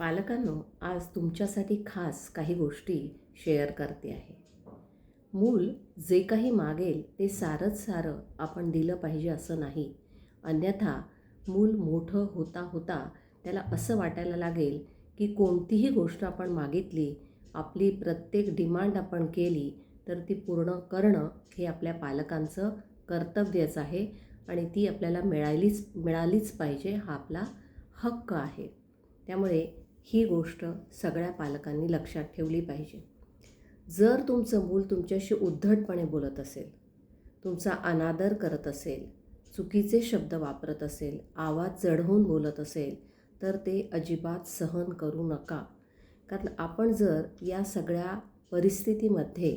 पालकांनो आज तुमच्यासाठी खास काही गोष्टी शेअर करते आहे. मूल जे काही मागेल ते सारंच सारं आपण दिलं पाहिजे असं नाही. अन्यथा मूल मोठं होता होता त्याला असं वाटायला लागेल की कोणतीही गोष्ट आपण मागितली आपली प्रत्येक डिमांड आपण केली तर ती पूर्ण करणं हे आपल्या पालकांचं कर्तव्यच आहे आणि ती आपल्याला मिळालीच मिळालीच पाहिजे हा आपला हक्क आहे. त्यामुळे ही गोष्ट सगळ्या पालकांनी लक्षात ठेवली पाहिजे. जर तुमचं मूल तुमच्याशी उद्धटपणे बोलत असेल तुमचा अनादर करत असेल चुकीचे शब्द वापरत असेल आवाज चढवून बोलत असेल तर ते अजिबात सहन करू नका. कारण आपण जर या सगळ्या परिस्थितीमध्ये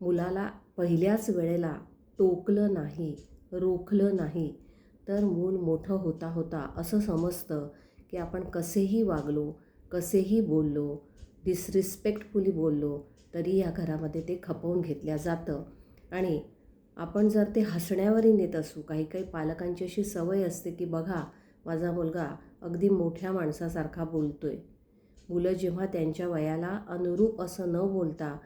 मुलाला पहिल्याच वेळेला टोकलं नाही रोखलं नाही तर मूल मोठं होता होता असं समजतं की आपण कसेही वागलो कसेही बोललो डिसरिस्पेक्टफुली बोललो तरी या घरामध्ये ते खपवून घेतल्या जातं. आणि आपण जर ते हसण्यावरही नेत असू काही काही पालकांची अशी सवय असते की बघा माझा मुलगा अगदी मोठ्या माणसासारखा बोलतो आहे मुलं जेव्हा त्यांच्या वयाला अनुरूप असं न बोलता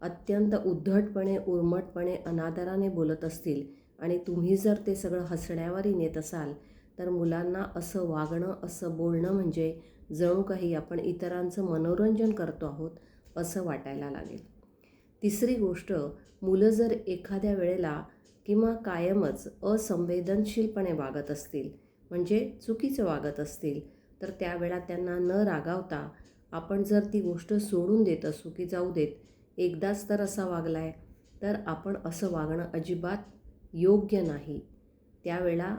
अत्यंत उद्धटपणे उर्मटपणे अनादराने बोलत असतील आणि तुम्ही जर ते सगळं हसण्यावरही नेत असाल तर मुलांना असं वागणं असं बोलणं म्हणजे जणू काही आपण इतरांचं मनोरंजन करतो आहोत असं वाटायला लागेल. तिसरी गोष्ट मुलं जर एखाद्या वेळेला किंवा कायमच असंवेदनशीलपणे वागत असतील म्हणजे चुकीचं वागत असतील तर त्यावेळा त्यांना न रागावता आपण जर ती गोष्ट सोडून देत असू की जाऊ देत एकदाच तर असा वागला आहे तर आपण असं वागणं अजिबात योग्य नाही. त्यावेळा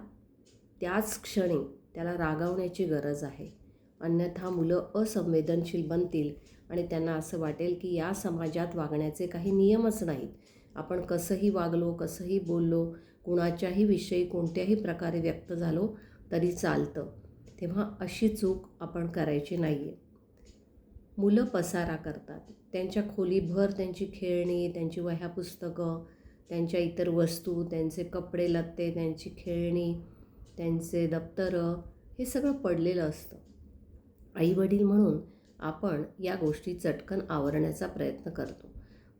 त्याच क्षणी त्याला रागावण्याची गरज आहे. अन्यथा मुलं असंवेदनशील बनतील आणि त्यांना असं वाटेल की या समाजात वागण्याचे काही नियमच नाहीत. आपण कसंही वागलो कसंही बोललो कुणाच्याही विषयी कोणत्याही प्रकारे व्यक्त झालो तरी चालतं. तेव्हा अशी चूक आपण करायची नाही आहे मुलं पसारा करतात. त्यांच्या खोलीभर त्यांची खेळणी त्यांची वह्या पुस्तकं त्यांच्या इतर वस्तू त्यांचे कपडे लत्ते त्यांची खेळणी त्यांचे दप्तरं हे सगळं पडलेलं असतं. आईवडील म्हणून आपण या गोष्टी चटकन आवरण्याचा प्रयत्न करतो.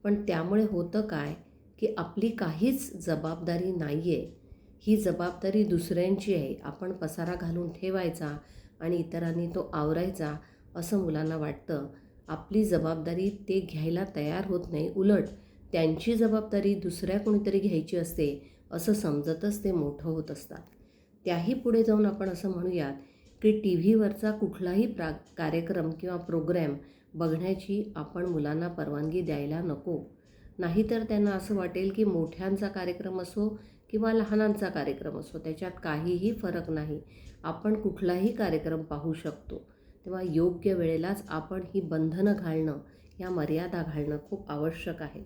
पण त्यामुळे होतं काय की आपली काहीच जबाबदारी नाही आहे ही जबाबदारी दुसऱ्यांची आहे. आपण पसारा घालून ठेवायचा आणि इतरांनी तो आवरायचा असं मुलांना वाटतं. आपली जबाबदारी ते घ्यायला तयार होत नाही. उलट त्यांची जबाबदारी दुसऱ्या कोणीतरी घ्यायची असते असं समजतच ते मोठं होत असतात. त्याही पुढे जाऊन आपण असं म्हणूयात की टी व्हीवरचा कुठलाही प्रा कार्यक्रम किंवा प्रोग्रॅम बघण्याची आपण मुलांना परवानगी द्यायला नको. नाहीतर त्यांना असं वाटेल की मोठ्यांचा कार्यक्रम असो किंवा लहानांचा कार्यक्रम असो त्याच्यात काहीही फरक नाही. आपण कुठलाही कार्यक्रम पाहू शकतो. तेव्हा योग्य वेळेलाच आपण ही बंधनं घालणं या मर्यादा घालणं खूप आवश्यक आहे.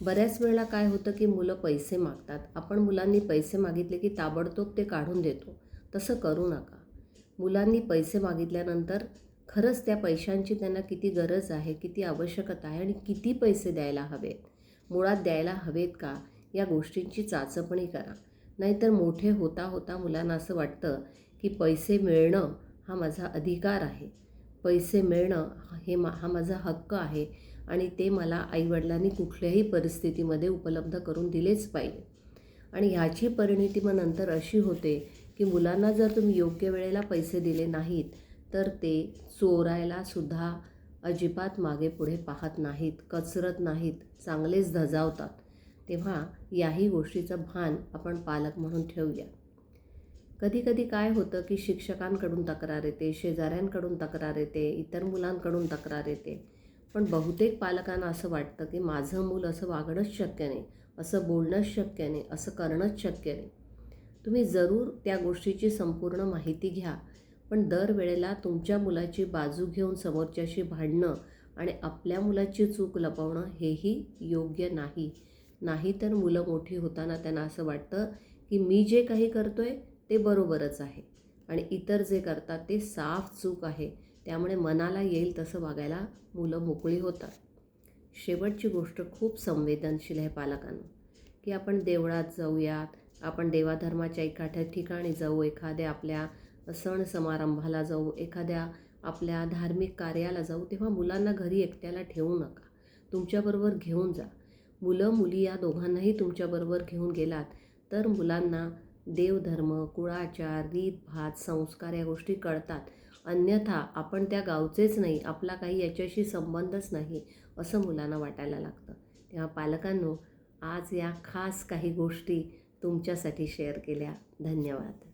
बऱ्याच वेळेला काय होतं की मुलं पैसे मागतात. आपण मुलांनी पैसे मागितले की ताबडतोब ते काढून देतो. तसं करू नका. मुलांनी पैसे मागितल्यानंतर खरंच त्या पैशांची त्यांना किती गरज आहे किती आवश्यकता आहे आणि किती पैसे द्यायला हवेत? मुळात द्यायला हवेत का? या गोष्टींची चाचपणी करा. नाहीतर मोठे होता होता मुलांना असं वाटतं की पैसे मिळणं हा माझा अधिकार आहे. पैसे मिळणं हे मा हा माझा हक्क आहे आणि ते मला आईवडिलांनी कुठल्याही परिस्थितीमध्ये उपलब्ध करून दिलेच पाहिजे. आणि ह्याची परिणिती मग नंतर अशी होते की मुलांना जर तुम्ही योग्य वेळेला पैसे दिले नाहीत तर ते चोरायला सुद्धा अजिबात मागे पुढे पाहत नाहीत कचरत नाहीत चांगलेच धजावतात. तेव्हा याही गोष्टीचं भान आपण पालक म्हणून ठेवूया. कधी कधी काय होतं की शिक्षकांकडून तक्रार येते शेजाऱ्यांकडून तक्रार येते इतर मुलांकडून तक्रार येते. पण बहुतेक पालकांना असं वाटतं की माझं मूल असं वागणंच शक्य नाही असं बोलणंच शक्य नाही असं करणंच शक्य नाही. तुम्ही जरूर त्या गोष्टीची संपूर्ण माहिती घ्या. पण दरवेळेला तुमच्या मुलाची बाजू घेऊन समोरच्याशी भांडणं आणि आपल्या मुलाची चूक लपवणं हेही योग्य नाही. नाहीतर मुलं मोठी होताना त्यांना असं वाटतं की मी जे काही करतो आहे ते बरोबरच आहे आणि इतर जे करतात ते साफ चूक आहे. त्यामुळे मनाला येईल तसं वागायला मुलं मोकळी होतात. शेवटची गोष्ट खूप संवेदनशील आहे पालकांना. की आपण देवळात जाऊयात आपण देवाधर्माच्या एखाद्या ठिकाणी जाऊ एखाद्या आपल्या सण समारंभाला जाऊ एखाद्या आपल्या धार्मिक कार्याला जाऊ तेव्हा मुलांना घरी एकट्याला ठेवू नका. तुमच्याबरोबर घेऊन जा. मुलं मुली या दोघांनाही तुमच्याबरोबर घेऊन गेलात तर मुलांना देवधर्म कुळाचार रीतभात संस्कार या गोष्टी कळतात. अन्यथा आपण त्या गावचेच नाही आपला काही याच्याशी संबंधच नाही असं मुलांना वाटायला लागतं. तेव्हा पालकांनो आज या खास काही गोष्टी तुमच्यासाठी शेअर केल्या. धन्यवाद.